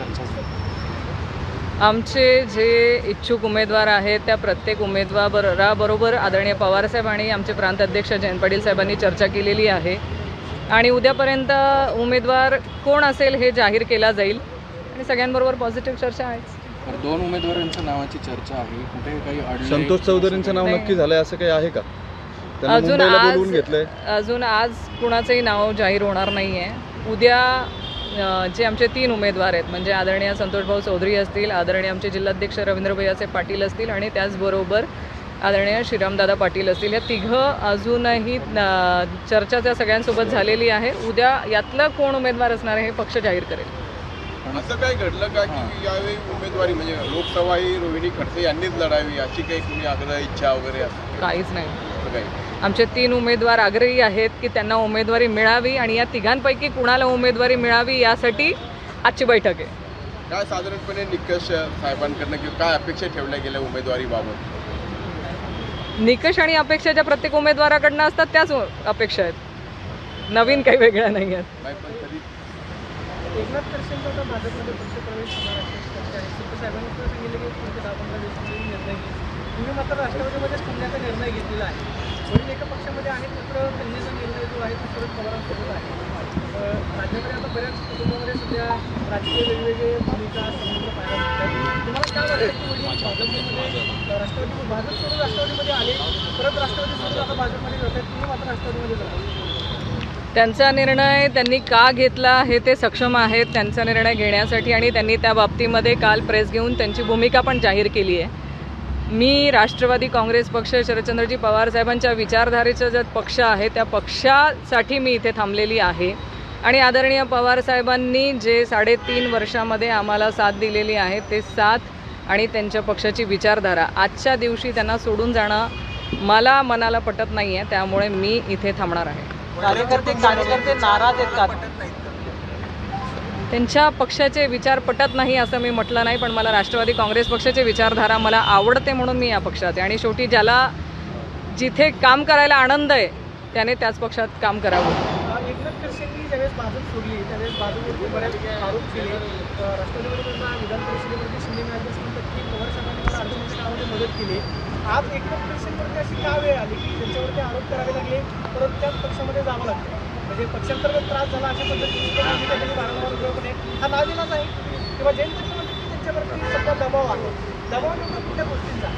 चर्चा झाली आमचे जे इच्छुक उमेदवार आहेत त्या प्रत्येक उमेदवाराबरोबर आदरणीय पवारसाहेब आणि आमचे प्रांत अध्यक्ष जयंत पाटील साहेबांनी चर्चा केलेली आहे. आणि उद्यापर्यंत उमेदवार कोण असेल हे जाहीर केला जाईल. आणि सगळ्यांबरोबर पॉझिटिव्ह चर्चा आहेच तर दोन उमेदवारांच्या नावाची चर्चा आहे. कुठे काही? संतोष चौधरींचं नाव. नक्की झालंय असं काही आहे का? अजून आज अजून आज कुणाचंही नाव जाहीर होणार नाही आहे उद्या जे आमचे तीन उमेदवार आहेत म्हणजे आदरणीय संतोषभाऊ चौधरी असतील आदरणीय आमचे जिल्हाध्यक्ष रवींद्र भैयाचे पाटील असतील आणि त्याचबरोबर आदरणीय श्रीरामदादा पाटील असतील. या तिघं अजूनही चर्चा त्या सगळ्यांसोबत झालेली आहे. उद्या यातलं कोण उमेदवार असणार आहे हे पक्ष जाहीर करेल. असं काय घडलं का की यावेळी उमेदवारी म्हणजे लोकसभा ही रोहिणी खडसे यांनीच लढावी अशी काही तुम्ही आग्रह इच्छा वगैरे असं? काहीच नाही. काही? आमचे तीन उमेदवार आग्रही आहेत की त्यांना उमेदवारी मिळावी आणि या तिघांपैकी कुणाला उमेदवारी मिळावी यासाठी आजची बैठक आहे. काय साधारणपणे निकष साहेबांकडनं किंवा काय अपेक्षा ठेवल्या गेल्या उमेदवारीबाबत निकष आणि अपेक्षा ज्या प्रत्येक उमेदवाराकडनं असतात त्याच अपेक्षा आहेत. नवीन काही वेगळ्या नाही आहेत. नाही पण तरी साहेबांनी सांगितलं की पुढच्या दहा पंधरा दिवसांमध्ये निर्णय घेईल. तुम्ही मात्र राष्ट्रवादीमध्येच थांबण्याचा निर्णय घेतलेला आहे. वरील एका पक्षामध्ये आहेत मात्र कन्याचा निर्णय जो आहे तो शरद पवारांसोबत आहे. राज्यामध्ये आता बऱ्याच कुटुंबामध्ये सध्या राजकीय वेगवेगळे भूमिका संबंध पाहायला मिळतात. तुम्हाला काय वाटतं की वडील भाजपमध्ये राष्ट्रवादी भाजप सोडून राष्ट्रवादीमध्ये आले परत राष्ट्रवादी सोडून आता भाजपमध्ये जात आहेत तुम्ही मात्र राष्ट्रवादीमध्ये जातात त्यांचा निर्णय त्यांनी का घेतला हे ते सक्षम आहेत त्यांचा निर्णय घेण्यासाठी आणि त्यांनी त्या बाबतीमध्ये काल प्रेस घेऊन त्यांची भूमिका पण जाहीर केली आहे. मी राष्ट्रवादी काँग्रेस पक्ष शरदचंद्रजी पवार साहेबांच्या विचारधारेचा जो पक्ष आहे त्या पक्षासाठी मी इथे थांबलेली आहे. आणि आदरणीय पवार साहेबांनी जे साडेतीन वर्षामध्ये आम्हाला साथ दिलेली आहे ते साथ आणि त्यांच्या पक्षाची विचारधारा आजच्या दिवशी त्यांना सोडून जाणं मला मनाला पटत नाही आहे त्यामुळे मी इथे थांबणार आहे. कार्यकर्ते कार्यकर्ते नाराज आहेत का त्यांच्या पक्षाचे विचार पटत नाही असं मी म्हटलं नाही पण मला राष्ट्रवादी काँग्रेस पक्षाची विचारधारा मला आवडते म्हणून मी या पक्षात आहे. आणि शेवटी ज्याला जिथे काम करायला आनंद आहे त्याने त्याच पक्षात काम करावं. एकनाथ खडसेंनी ज्यावेळेस भाजप सोडली त्यावेळेस काळामध्ये मदत केली. आज एकनाथ खडसेंवरती अशी का वेळ आली की त्यांच्यावरती आरोप करावे लागले परत त्याच पक्षामध्ये जावं लागतं. म्हणजे पक्षांतर्गत त्रास झाला अशा त्यांनी वारंवार उघडपणे हा नाविलाच आहे. किंवा जयंत पाटील म्हणतात की त्यांच्यावरती सध्या दबाव आहे. दबाव नेमका कुठल्या गोष्टींचा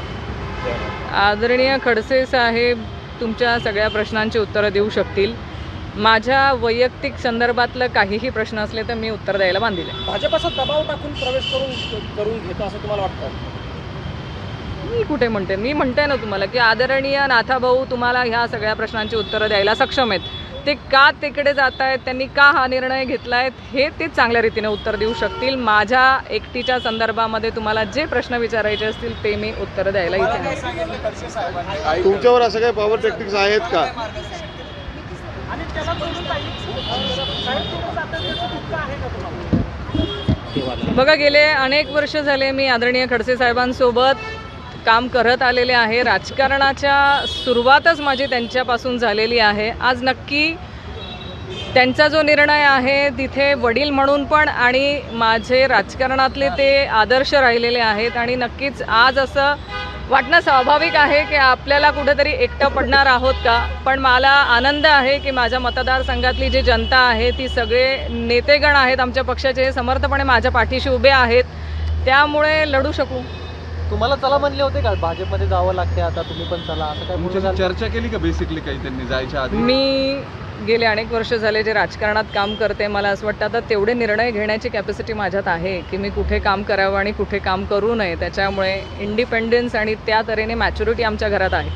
आदरणीय खडसे साहेब तुमच्या सगळ्या प्रश्नांची उत्तरं देऊ शकतील. माझ्या वैयक्तिक संदर्भातलं काहीही प्रश्न असले तर मी उत्तर द्यायला बांधील आहे. भाजप असा दबाव टाकून प्रवेश करून करून घेतो असं तुम्हाला वाटतं? मी कुठे म्हणते? मी म्हणते ना तुम्हाला की आदरणीय नाथाभाऊ तुम्हाला ह्या सगळ्या प्रश्नांची उत्तरं द्यायला सक्षम आहेत. ते का तिकडे जात आहेत त्यांनी का हा निर्णय घेतला आहे हे ते चांगल्या रीतीने उत्तर देऊ शकतील. माझ्या एकटीच्या संदर्भामध्ये तुम्हाला जे प्रश्न विचारायचे असतील ते मी उत्तर द्यायला इथे तुमच्यावर असं काही पॉवर टेक्टिक्स आहेत का? बघा गेले अनेक वर्ष झाले मी आदरणीय खडसे साहेबांसोबत. काम करत आलेले आहे. राजकारणाच्या सुरुवातच माझी त्यांच्यापासून झालेली आहे. आज नक्की त्यांचा जो निर्णय आहे तिथे वडील म्हणून पण आणि माझे राजकारणातले ते आदर्श राहिलेले आहेत आणि नक्कीच आज असं वाटणं स्वाभाविक आहे की आपल्याला कुठेतरी एकटं पडणार आहोत का? पण मला आनंद आहे की माझ्या मतदारसंघातली जी जनता आहे ती सगळे नेतेगण आहेत आमच्या पक्षाचे हे समर्थपणे माझ्या पाठीशी उभे आहेत. त्यामुळे लढू शकू. तुम्हाला चला म्हणले होते का? भाजपमध्ये जावं लागते आता तुम्ही पण चला. असं काय बोलणं तुमच्याशी झालं? चर्चा केली का बेसिकली काही त्यांनी जायच्या आधी? मी गेले अनेक वर्ष झाले जे राजकारणात काम करते मला असं वाटतं आता तेवढे निर्णय घेण्याची कॅपॅसिटी माझ्यात आहे की मी कुठे काम करावं आणि कुठे काम करू नये. त्याच्यामुळे इंडिपेंडन्स आणि त्या तऱ्हेने मॅच्युरिटी आमच्या घरात आहे.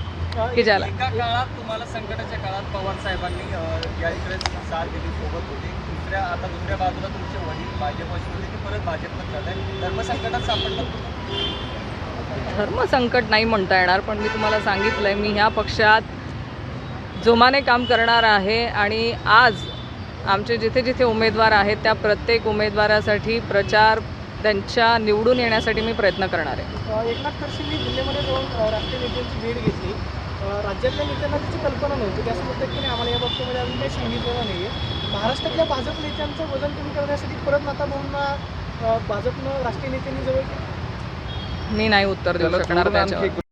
की ज्याला एका काळात तुम्हाला संकटाच्या काळात पवार साहेबांनी अ, या इकडे साथ दिली सोबत होते. दुसऱ्या आता दुसऱ्या बाजूला तुमचे वडील भाजपशी होते ते परत भाजपमध्ये आहे धर्मसंकटात सापडलं धर्मसंकट नाही म्हणता येणार पण मी तुम्हाला सांगितलं आहे मी ह्या पक्षात जोमाने काम करणार आहे आणि आज आमचे जिथे जिथे उमेदवार आहेत त्या प्रत्येक उमेदवारासाठी प्रचार त्यांच्या निवडून येण्यासाठी मी प्रयत्न करणार आहे. एकनाथ खडसेंनी दिल्लीमध्ये जाऊन राष्ट्रीय नेत्यांची भेट घेतली. राज्यातल्या नेत्यांना त्याची कल्पना नव्हती. ते असं की नाही आम्हाला या बाबतीमध्ये अजून काही सांगितलेलं नाही आहे. महाराष्ट्रातल्या भाजप नेत्यांचं वजन कमी करण्यासाठी परत माता भाऊंना भाजपनं राष्ट्रीय नेत्यांनी जवळ मी नाही उत्तर देऊ शकणार त्याच्यावर.